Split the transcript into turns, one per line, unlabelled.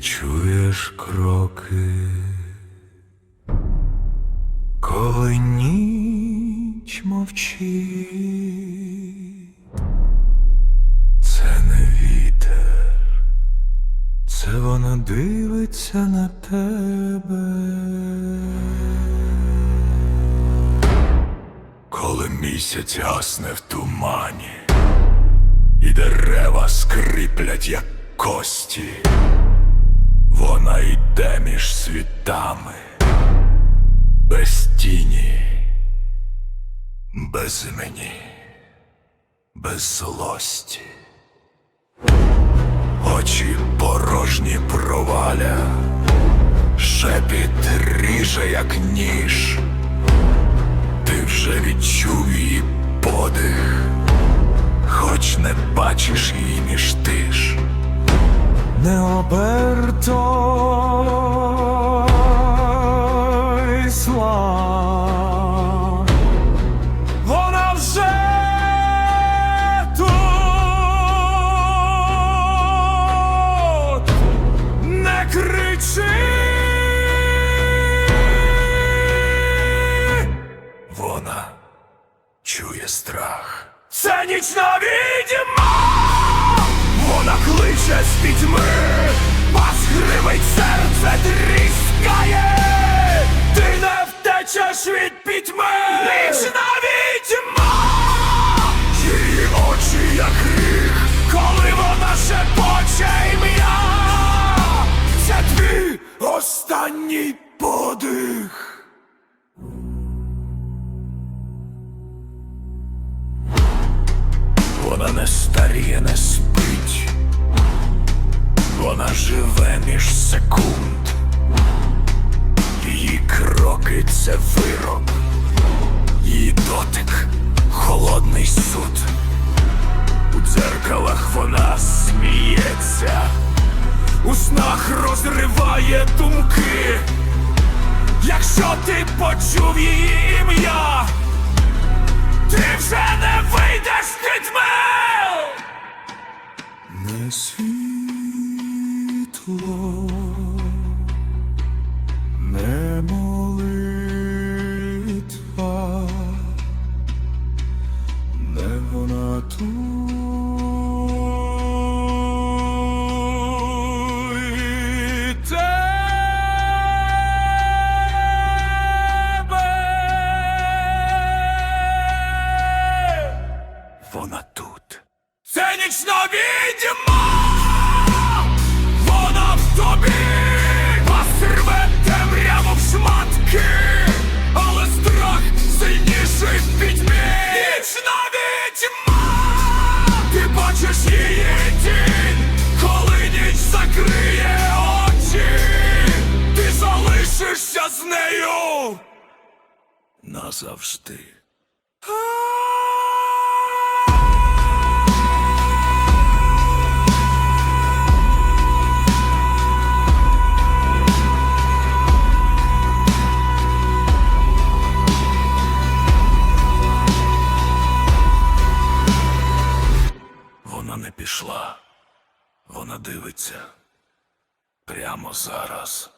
Чуєш кроки, коли ніч мовчи. це не вітер, це вона дивиться на тебе, коли місяць гасне в тумані, і дерева скриплять, як кості вона йде між світами, без тіні, без імені, без злості. Очі порожні проваля, шепіт ріже, як ніж. Ти вже відчув її подих, хоч не бачиш її між тиш. Не оберто вона вже не кричи. Вона чує страх. Це нічна відьма! Кличе з пітьми, гривить серце тріскає, ти не втечеш від пітьми! Нічна відьма! Її очі як гріх, коли вона шепоче ім'я, це твій останній подих. Вона не старіє, не спить, вона живе між секунд, її кроки це вирок, її дотик холодний суд. У дзеркалах вона сміється, у снах розриває думки. Якщо ти почув її ім'я. Ти вже не вийдеш з пітьми! Це нічна відьма! Вона в тобі! Вас рве темряву в шматки! Але страх сильніший в! Нічна відьма! Ти бачиш її тінь, коли ніч закриє очі! Ти залишишся з нею! Назавжди. вона дивиться прямо зараз.